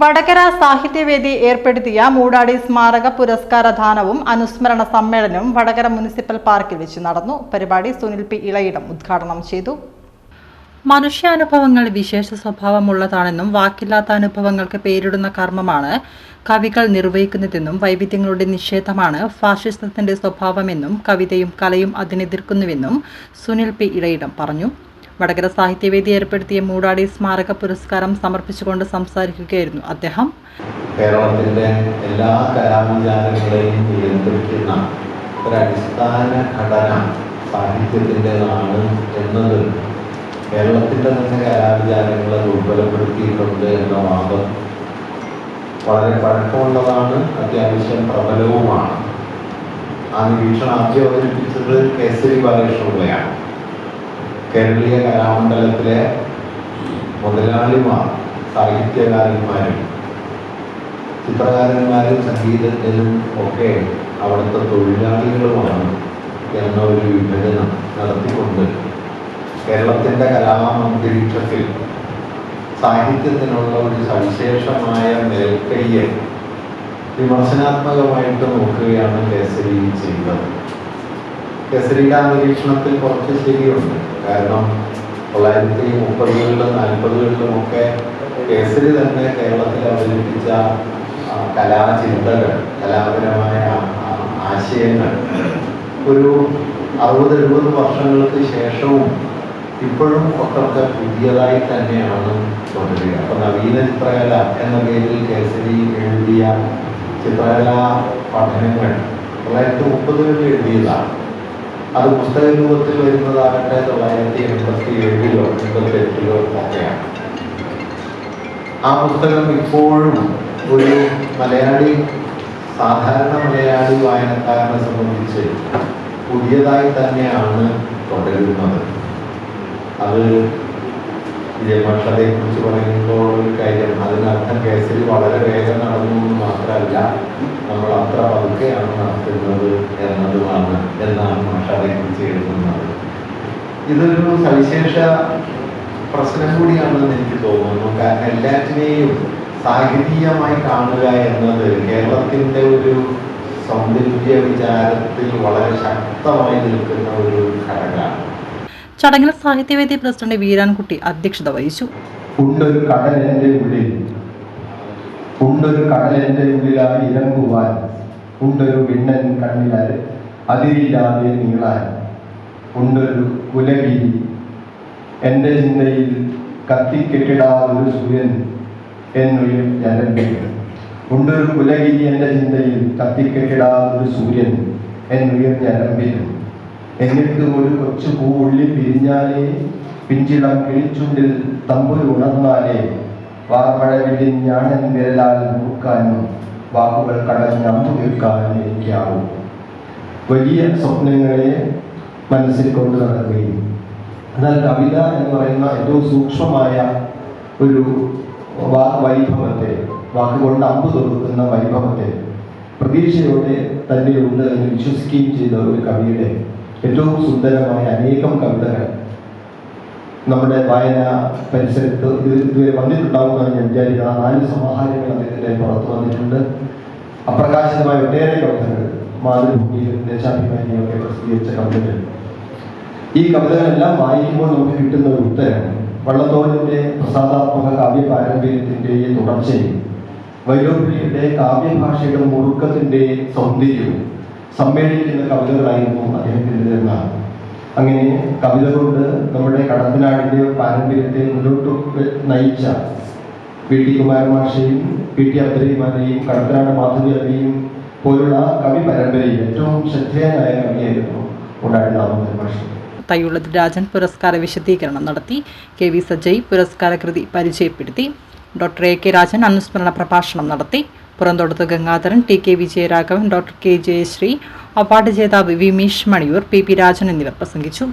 വടകര സാഹിത്യവേദി ഏർപ്പെടുത്തിയ മൂടാടി സ്മാരക പുരസ്കാര ദാനവും അനുസ്മരണ സമ്മേളനവും വടകര മുനിസിപ്പൽ പാർക്കിൽ വെച്ച് നടന്നു. പരിപാടി സുനിൽ പി ഇളയിടം ഉദ്ഘാടനം ചെയ്തു. മനുഷ്യാനുഭവങ്ങൾ വിശേഷ സ്വഭാവമുള്ളതാണെന്നും വാക്കില്ലാത്ത അനുഭവങ്ങൾക്ക് പേരിടുന്ന കർമ്മമാണ് കവികൾ നിർവഹിക്കുന്നതെന്നും വൈവിധ്യങ്ങളുടെ നിഷേധമാണ് ഫാഷിസത്തിന്റെ സ്വഭാവമെന്നും കവിതയും കലയും അതിനെതിർക്കുന്നുവെന്നും സുനിൽ പി ഇളയിടം പറഞ്ഞു. വടകര സാഹിത്യവേദി ഏർപ്പെടുത്തിയ മൂടാടി സ്മാരക പുരസ്കാരം സമർപ്പിച്ചുകൊണ്ട് സംസാരിക്കുകയായിരുന്നു അദ്ദേഹം. കേരളത്തിന്റെ എല്ലാ കലാവിചാരങ്ങളെയും നിയന്ത്രിക്കുന്ന അടിസ്ഥാന ഘടന സാഹിത്യത്തിന്റെതാണ് എന്നത് കേരളത്തിന്റെ തന്നെ കലാവിചാരങ്ങളെ ദുർബലപ്പെടുത്തിയിട്ടുണ്ട് എന്ന വാദം വളരെ പഴക്കമുള്ളതാണ് അത്യാവശ്യം പ്രബലവുമാണ്. ആ നിരീക്ഷണം ആദ്യം അവതരിപ്പിച്ചത് കേസരി ബാലകൃഷ്ണപിള്ളയാണ്. കേരളീയ കലാമണ്ഡലത്തിലെ മുതലാളിമാർ സാഹിത്യകാരന്മാരും ചിത്രകാരന്മാരും സംഗീതത്തിലും ഒക്കെ അവിടുത്തെ തൊഴിലാളികളുമാണ് എന്ന ഒരു വിഭജനം നടത്തിക്കൊണ്ട് കേരളത്തിന്റെ കലാമന്തരീക്ഷത്തിൽ സാഹിത്യത്തിനുള്ള ഒരു സവിശേഷമായ മേൽക്കയ്യെ വിമർശനാത്മകമായിട്ട് നോക്കുകയാണ് കേസരി ചെയ്തത് കേസരിയുടെ ആ നിരീക്ഷണത്തിൽ കുറച്ച് ശരിയുണ്ട്. കാരണം തൊള്ളായിരത്തി മുപ്പതുകളിലും നാൽപ്പതുകളിലും ഒക്കെ കേസരി തന്നെ കേരളത്തിൽ അവതരിപ്പിച്ച കലാചിന്തകൾ കലാപരമായ ആശയങ്ങൾ. ഒരു അറുപത് എഴുപത് വർഷങ്ങൾക്ക് ശേഷവും ഇപ്പോഴും ഒക്കെ പുതിയതായി തന്നെയാണ് തുടരുക. അപ്പൊ നവീന ചിത്രകല എന്ന പേരിൽ കേസരി എഴുതിയ ചിത്രകലാ പഠനങ്ങൾ തൊള്ളായിരത്തി മുപ്പതുകളിൽ എഴുതിയതാണ്. അത് പുസ്തക രൂപത്തിൽ വരുന്നതാകട്ടെ തൊള്ളായിരത്തി എൺപത്തി ഏഴിലോ എൺപത്തി എട്ടിലോ ഒക്കെയാണ്. ആ പുസ്തകം ഇപ്പോഴും ഒരു മലയാളി സാധാരണ മലയാളി വായനക്കാരനെ സംബന്ധിച്ച് പുതിയതായി തന്നെയാണ് തുടരുന്നത്. അത് വിജയമാഷതയെ കുറിച്ച് പറയുമ്പോൾ ഒരു കാര്യം അതിനർത്ഥം കേസിൽ വളരെ വേഗം നടന്നു എന്ന് മാത്രമല്ല നമ്മൾ അത്ര പതുക്കെയാണ് നടത്തുന്നത് എന്നതുമാണ് എന്നാണ് മാഷതെ കുറിച്ച് എഴുതുന്നത്. ഇതൊരു സവിശേഷ പ്രശ്നം കൂടിയാണെന്ന് എനിക്ക് തോന്നുന്നു. കാരണം എല്ലാറ്റിനെയും സാഹിതീയമായി കാണുക എന്നത് കേരളത്തിന്റെ ഒരു സൗന്ദര്യ വിചാരത്തിൽ വളരെ ശക്തമായി നിൽക്കുന്ന ഒരു ഘടകമാണ്. ചടങ്ങിൽ സാഹിത്യവേദി പ്രസിഡന്റ് വീരാൻകുട്ടി അധ്യക്ഷത വഹിച്ചു. ഉണ്ടൊരു കടൽ എന്റെ ഉള്ളിൽ. ഉണ്ടൊരു കടൽ എന്റെ ഉള്ളിലായി ഇറങ്ങുവാൻ. ഉണ്ടൊരു വിണ്ണൻ കണ്ണിലാൽ അതിരില്ലാതെ നീളാൻ ഉണ്ടൊരു കുലഗിരി. എന്റെ ചിന്തയിൽ കത്തിക്കെട്ടിടാതൊരു സൂര്യൻ എന്നൊരു ഞരമ്പിൽ ഉണ്ടൊരു കുലഗിരി എന്റെ ചിന്തയിൽ കത്തിക്കെട്ടിടാതൊരു സൂര്യൻ എന്നുയർ ഞരമ്പിലും എന്നിട്ട് ഒരു കൊച്ചു പൂവുള്ളി പിരിഞ്ഞാലേ പിഞ്ചിളം കിളിച്ചുണ്ടിൽ തമ്പുരു ഉണർന്നാലേ വാർമഴവില്ലിൻ ഞാണൻ വിരലാൽ നോക്കാനും വാക്കുകൾ കടഞ്ഞു തീർക്കാനും എനിക്കാവും. വലിയ സ്വപ്നങ്ങളെ മനസ്സിൽ കൊണ്ടു നടക്കുകയും എന്നാൽ കവിത എന്ന് പറയുന്ന ഏറ്റവും സൂക്ഷ്മമായ ഒരു വൈഭവത്തെ വാക്കുകൊണ്ട് അമ്പ് തൊടുക്കുന്ന വൈഭവത്തെ പ്രതീക്ഷയോടെ തന്നെ ഉണ്ട് എന്ന് വിശ്വസിക്കുകയും ചെയ്ത ഒരു കവിയുടെ ഏറ്റവും സുന്ദരമായ അനേകം കവിതകൾ. നമ്മുടെ വായന പരിസരത്ത് ഇത് ഇതുവരെ വന്നിട്ടുണ്ടാകുമെന്നാണ് ഞാൻ വിചാരിക്കുന്നത്. നാല് സമാഹാരങ്ങൾ അദ്ദേഹത്തിന്റെ പുറത്ത് വന്നിട്ടുണ്ട്. അപ്രകാശിതമായ ഒട്ടേറെ കവിതകൾ മാതൃഭൂമിയിലും ദേശാഭിമാനിയൊക്കെ പ്രസിദ്ധീകരിച്ച കവിതകൾ ഈ കവിതകളെല്ലാം വായിക്കുമ്പോൾ നമുക്ക് കിട്ടുന്ന ഒരു ഉത്തരം വള്ളത്തോലിന്റെ പ്രസാദാത്മക കാവ്യ പാരമ്പര്യത്തിന്റെ തുടർച്ചയും വൈലോപ്പിള്ളിയുടെ കാവ്യഭാഷയുടെ മുറുക്കത്തിന്റെ സൗന്ദര്യവും സമ്മേളിക്കുന്ന കവിതകളായിരുന്നു അദ്ദേഹത്തിന്റെ എന്നാണ്. അങ്ങനെ കവിത കൊണ്ട് നമ്മുടെ കടത്തനാടിന്റെ പാരമ്പര്യത്തെ മുന്നോട്ട് നയിച്ച പി ടി കുമാരമാഷയും പി ടി അബ്ദുറഹിമാനെയും കടത്തനാട് മാധവിയമ്മയും പോലുള്ള കവി പരമ്പരയിൽ ഏറ്റവും ശ്രദ്ധേയനായ കവിയായിരുന്നു ഉണ്ടായി ദാമോദരൻ മാഷ്. തയ്യുള്ളത് രാജൻ പുരസ്കാര വിശദീകരണം നടത്തി കെ വി സജയ് പുരസ്കാര കൃതി പരിചയപ്പെടുത്തി ഡോക്ടർ എ കെ രാജൻ അനുസ്മരണ പ്രഭാഷണം നടത്തി Puranthodath Gangadharan T K Vijayaraghavan doctor K Jayashree award ജേതാവ് വിമീഷ് മണിയൂർ പി പി രാജൻ എന്നിവർ പ്രസംഗിച്ചു.